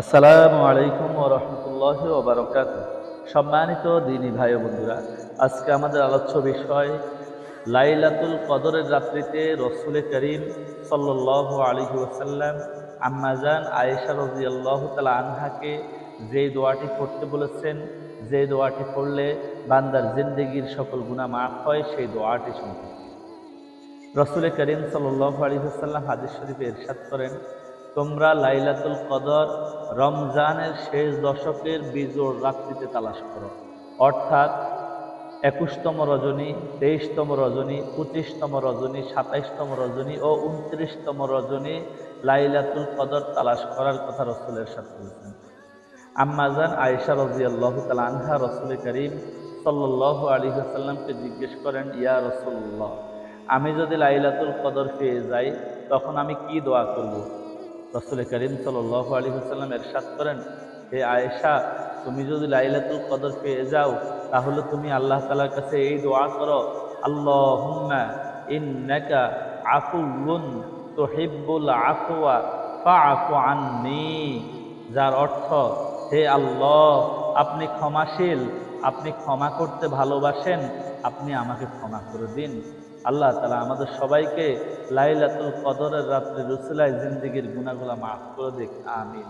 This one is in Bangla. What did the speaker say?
আসসালামু আলাইকুম ও রহমতুল্লাহ ওবরকাত সম্মানিত দিনী ভাই বন্ধুরা, আজকে আমাদের আলোচ্য বিষয় লাইলাতুল কদরের রাত্রিতে রসুল করিম সাল্লাহ আলী ওসাল্লাম আম্মাজান আয়েশা রজি আল্লাহ তালা আনহাকে যে দোয়াটি পড়তে বলেছেন, যে দোয়াটি পড়লে বান্দার জিন্দগির সকল গুণা মাফ হয়, সেই দোয়াটি সম্পর্কে। রসুল করিম সাল্লাহ আলী হাসাল্লাম হাদিস শরীফে ইরশাদ করেন তোমরা লাইলাতুল কদর রমজানের শেষ দশকের বিজোড় রাত্রিতে তালাশ করো। অর্থাৎ একুশতম রজনী, তেইশতম রজনী, পঁচিশতম রজনী, সাতাইশতম রজনী ও উনত্রিশতম রজনী লাইলাতুল কদর তালাশ করার কথা রসুলের সাথে বলেছেন আম্মাজান আয়েশা রাজি আল্লাহ আনহা রসুল করিম সাল্লাহ আলী সাল্লামকে জিজ্ঞেস করেন, ইয়া রসুল্লাহ আমি যদি লাইলাতুল কদর পেয়ে যাই, তখন আমি কি দোয়া করব? রসুল করিম সাল্লাহ আলী সাল্লাম এরশাদ করেন, হে আয়েশা, তুমি যদি লাইলাতুল কদর পেয়ে যাও, তাহলে তুমি আল্লাহ তালার কাছে এই দোয়া করো আল্লাহ হুম্মা ইন্নাকা আফুউন তুহিব্বুল আফওয়া, ফাআফু আন্নি যার অর্থ, হে আল্লাহ, আপনি ক্ষমাশীল, আপনি ক্ষমা করতে ভালোবাসেন, আপনি আমাকে ক্ষমা করে দিন। আল্লাহ তালা আমাদের সবাইকে লাইলাতুল কদরের রাত্রে রসুলাই জিন্দিগির গুণাগুলা মাফ করে দিক আমিন।